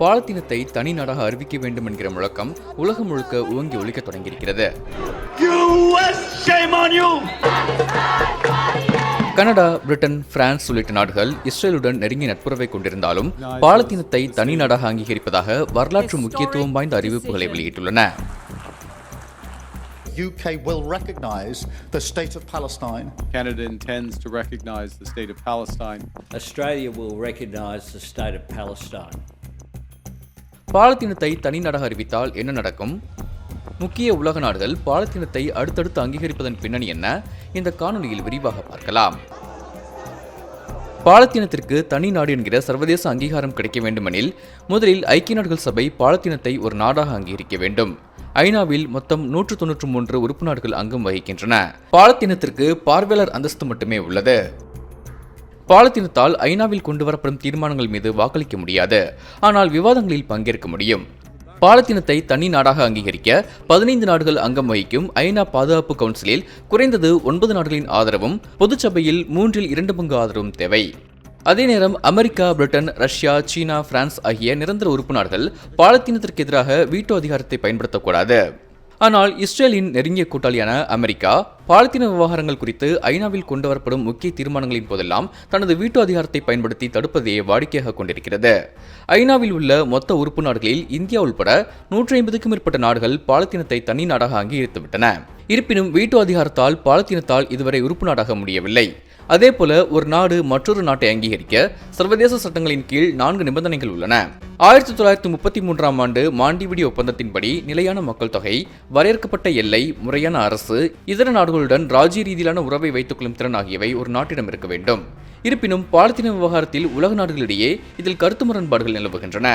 பாலத்தீனத்தை தனி நாடாக அறிவிக்க வேண்டும் என்கிற முழக்கம் உலகம் முழுக்க ஓங்கி ஒலிக்கத் தொடங்கியிருக்கிறது! கனடா பிரிட்டன் பிரான்ஸ் உள்ளிட்ட நாடுகள் இஸ்ரேலுடன் நெருங்கிய நட்புறவை கொண்டிருந்தாலும் பாலத்தீனத்தை தனி நாடாக அங்கீகரிப்பதாக வரலாற்று முக்கியத்துவம் வாய்ந்த அறிவிப்புகளை வெளியிட்டுள்ளன UK will recognise the state of Palestine Canada intends to recognize the state of Palestine. Australia will recognise the state of Palestine. பாலத்தீனத்தை தனிநாடாக அறிவித்தால் என்ன நடக்கும்? முக்கிய உலக நாடுகள் பாலத்தீனத்தை அடுத்தடுத்து அங்கீகரிப்பதன் பின்னணி என்ன? இந்த காணொலியில் விரிவாக பார்க்கலாம். பாலத்தீனத்திற்கு தனி நாடு என்கிற சர்வதேச அங்கீகாரம் கிடைக்க வேண்டுமெனில் முதலில் ஐக்கிய நாடுகள் சபை பாலத்தீனத்தை ஒரு நாடாக அங்கீகரிக்க வேண்டும். ஐநாவில் மொத்தம் நூற்று தொன்னூற்று மூன்று உறுப்பு நாடுகள் அங்கம் வகிக்கின்றன. பாலத்தீனத்திற்கு பார்வையாளர் அந்தஸ்து மட்டுமே உள்ளது. பாலத்தீனத்தால் ஐநாவில் கொண்டு வரப்படும் தீர்மானங்கள் மீது வாக்களிக்க முடியாது. ஆனால் விவாதங்களில் பங்கேற்க முடியும். பாலத்தீனத்தை தனி நாடாக அங்கீகரிக்க பதினைந்து நாடுகள் அங்கம் வகிக்கும் ஐநா பாதுகாப்பு கவுன்சிலில் குறைந்தது ஒன்பது நாடுகளின் ஆதரவும் பொதுச்சபையில் மூன்றில் இரண்டு பங்கு ஆதரவும் தேவை. அதே நேரம் America Britain Russia China France ஆகிய நிரந்தர உறுப்பு நாடுகள் பாலத்தீனத்திற்கு எதிராக வீட்டோ அதிகாரத்தை பயன்படுத்தக்கூடாது. ஆனால் இஸ்ரேலின் நெருங்கிய கூட்டாளியான அமெரிக்கா பாலத்தீன விவகாரங்கள் குறித்து ஐநாவில் கொண்டு வரப்படும் முக்கிய தீர்மானங்களின் போதெல்லாம் தனது வீட்டு அதிகாரத்தை பயன்படுத்தி தடுப்பதையே வாடிக்கையாக கொண்டிருக்கிறது. ஐநாவில் உள்ள மொத்த உறுப்பு நாடுகளில் இந்தியா உள்பட நூற்றி ஐம்பதுக்கும் மேற்பட்ட நாடுகள் பாலத்தீனத்தை தனி நாடாக அங்கீகரித்துவிட்டன. இருப்பினும் வீட்டு அதிகாரத்தால் பாலத்தீனத்தால் இதுவரை உறுப்பு நாடாக முடியவில்லை. அதேபோல ஒரு நாடு மற்றொரு நாட்டை அங்கீகரிக்க சர்வதேச சட்டங்களின் கீழ் நான்கு நிபந்தனைகள் உள்ளன. ஆயிரத்தி தொள்ளாயிரத்தி முப்பத்தி மூன்றாம் ஆண்டு மாண்டிவிடி ஒப்பந்தத்தின்படி நிலையான மக்கள் தொகை வரையறுக்கப்பட்ட எல்லை முறையான அரசு இதர நாடுகளுடன் ராஜ்ய ரீதியிலான உறவை வைத்துக் கொள்ளும் திறன் ஆகியவை ஒரு நாட்டிடம் இருக்க வேண்டும். இருப்பினும் பாலத்தீன விவகாரத்தில் உலக நாடுகளிடையே இதில் கருத்து முரண்பாடுகள் நிலவுகின்றன.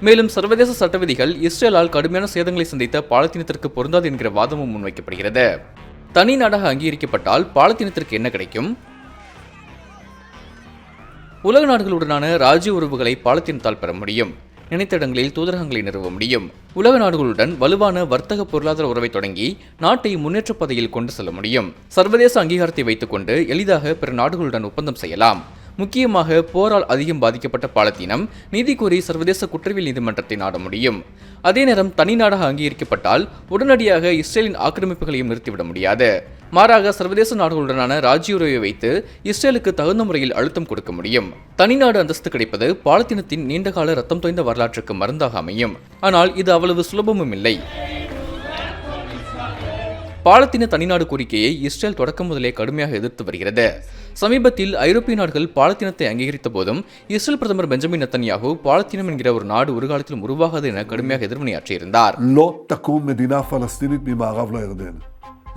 மேலும் சர்வதேச சட்டவிதிகள் இஸ்ரேலால் கடுமையான சேதங்களை சந்தித்த பாலத்தீனத்திற்கு பொருந்தாது என்கிற வாதமும் முன்வைக்கப்படுகிறது. தனி நாடாக அங்கீகரிக்கப்பட்டால் பாலத்தீனத்திற்கு என்ன கிடைக்கும்? உலக நாடுகளுடனான ராஜ்ய உறவுகளை பாலத்தினத்தால் பெற முடியும். நினைத்த இடங்களில் தூதரகங்களை நிறுவ முடியும். உலக நாடுகளுடன் வலுவான வர்த்தக பொருளாதார உறவை தொடங்கி நாட்டை முன்னேற்ற பாதையில் கொண்டு செல்ல முடியும். சர்வதேச அங்கீகாரத்தை வைத்துக்கொண்டு எளிதாக பிற நாடுகளுடன் ஒப்பந்தம் செய்யலாம். முக்கியமாக போரால் அதிகம் பாதிக்கப்பட்ட பாலத்தீனம் நீதி கோரி சர்வதேச குற்றவியல் நீதிமன்றத்தை நாட முடியும். அதே நேரம் தனி நாடாக அங்கீகரிக்கப்பட்டால் உடனடியாக இஸ்ரேலின் ஆக்கிரமிப்புகளையும் நிறுத்திவிட முடியாது. மாறாக சர்வதேச நாடுகளுடனான ராஜ்யுறவை வைத்து இஸ்ரேலுக்கு தகுந்த முறையில் அழுத்தம் கொடுக்க முடியும். தனிநாடு அந்தஸ்து கிடைப்பது பாலத்தினத்தின் நீண்டகால ரத்தம் தோய்ந்த வரலாற்றுக்கு மருந்தாக அமையும். ஆனால் இது அவ்வளவு சுலபமும் இல்லை. பாலத்தீன தனிநாடு கோரிக்கையை இஸ்ரேல் தொடக்கம் முதலே கடுமையாக எதிர்த்து வருகிறது. சமீபத்தில் ஐரோப்பிய நாடுகள் பாலத்தினத்தை அங்கீகரித்த போதும் இஸ்ரேல் பிரதமர் பெஞ்சமின் நத்தன்யாகு பாலத்தினம் என்கிற ஒரு நாடு ஒரு காலத்திலும் உருவாகாது என கடுமையாக எதிர்வினையாற்றியிருந்தார்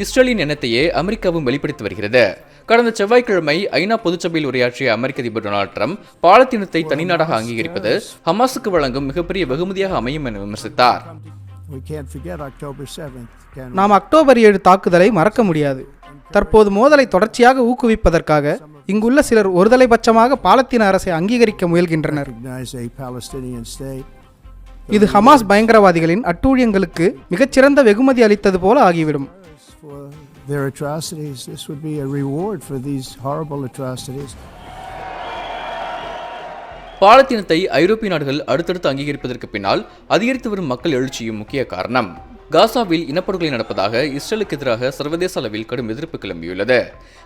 இஸ்ரேலின் எண்ணத்தையே அமெரிக்காவும் வெளிப்படுத்தி வருகிறது. கடந்த செவ்வாய்க்கிழமை ஐநா பொதுச்சபையில் உரையாற்றிய அமெரிக்க அதிபர் டொனால்டு ட்ரம்ப் பாலத்தீனத்தை தனிநாடாக அங்கீகரிப்பது ஹமாஸுக்கு வழங்கும் மிகப்பெரிய வெகுமதியாக அமையும் என விமர்சித்தார். நாம் அக்டோபர் ஏழு தாக்குதலை மறக்க முடியாது. தற்போது மோதலை தொடர்ச்சியாக ஊக்குவிப்பதற்காக இங்குள்ள சிலர் ஒருதலை பட்சமாக பாலத்தீன அரசை அங்கீகரிக்க முயல்கின்றனர். இது ஹமாஸ் பயங்கரவாதிகளின் அட்டூழியங்களுக்கு மிகச்சிறந்த வெகுமதி அளித்தது போல ஆகிவிடும். For their atrocities, this would be a reward for these horrible atrocities. பாலத்தீனத்தை ஐரோப்பிய நாடுகள் அடுத்தடுத்து அங்கீகரிப்பதற்கு பின்னால் அதிகரித்து வரும் மக்கள் எழுச்சியும் முக்கிய காரணம். காசாவில் இனப்படுகொலை நடப்பதாக இஸ்ரேலுக்கு எதிராக சர்வதேச அளவில் கடும் எதிர்ப்பு கிளம்பியுள்ளது.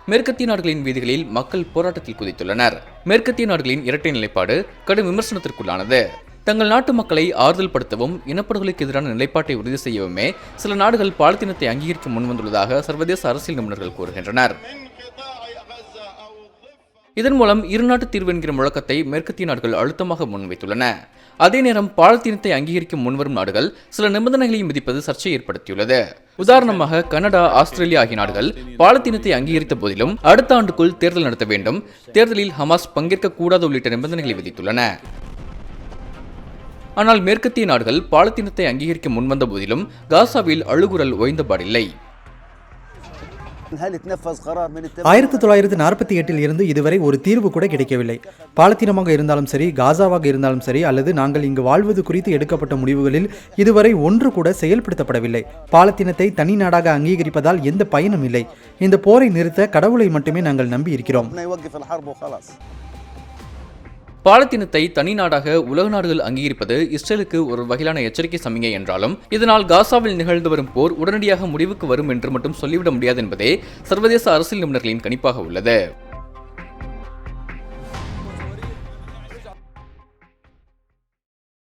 மேற்கத்திய நாடுகளின் வீதிகளில் மக்கள் போராட்டத்தில் குதித்துள்ளனர். மேற்கத்திய நாடுகளின் இரட்டை நிலைப்பாடு கடும் விமர்சனத்திற்குள்ளானது. தங்கள் நாட்டு மக்களை ஆறுதல் படுத்தவும் இனப்படுகொலைக்கு எதிரான நிலைப்பாட்டை உறுதி செய்யவுமே சில நாடுகள் பாலத்தீனத்தை அங்கீகரிக்க முன்வந்துள்ளதாக சர்வதேச அரசியல் நிபுணர்கள் கூறுகின்றனர். இதன் மூலம் இருநாட்டு தீர்வு என்கிற முழக்கத்தை மேற்கத்திய நாடுகள் அழுத்தமாக முன்வைத்துள்ளன. அதே நேரம் பாலத்தீனத்தை அங்கீகரிக்க முன்வரும் நாடுகள் சில நிபந்தனைகளையும் விதிப்பது சர்ச்சையை ஏற்படுத்தியுள்ளது. உதாரணமாக கனடா ஆஸ்திரேலியா ஆகிய நாடுகள் பாலத்தீனத்தை அங்கீகரித்த போதிலும் அடுத்த ஆண்டுக்குள் தேர்தல் நடத்த வேண்டும். தேர்தலில் ஹமாஸ் பங்கேற்க கூடாது உள்ளிட்ட நிபந்தனைகளை விதித்துள்ளன. ஆனால் மேற்கத்திய நாடுகள் பாலத்தீனத்தை அங்கீகரிக்க முன்வந்த போதிலும் காசாவில் அழுகுரல் ஓய்ந்தபாடில்லை ஆயிரத்தி தொள்ளாயிரத்தி நாற்பத்தி எட்டில் இருந்து இதுவரை ஒரு தீர்வு கூட கிடைக்கவில்லை. பாலத்தீனமாக இருந்தாலும் சரி காசாவாக இருந்தாலும் சரி அல்லது நாங்கள் இங்கு வாழ்வது குறித்து எடுக்கப்பட்ட முடிவுகளில் இதுவரை ஒன்று கூட செயல்படுத்தப்படவில்லை. பாலத்தீனத்தை தனி நாடாக அங்கீகரிப்பதால் எந்த பயனும் இல்லை. இந்த போரை நிறுத்த கடவுளை மட்டுமே நாங்கள் நம்பி இருக்கிறோம் பாலத்தீனத்தை தனி நாடாக உலக நாடுகள் அங்கீகரிப்பது இஸ்ரேலுக்கு ஒரு வகையிலான எச்சரிக்கை சமிகை என்றாலும் இதனால் காசாவில் நிகழ்ந்து வரும் போர் உடனடியாக முடிவுக்கு வரும் என்று மட்டும் சொல்லிவிட முடியாது என்பதே சர்வதேச அரசியல் நிபுணர்களின் கணிப்பாக உள்ளது.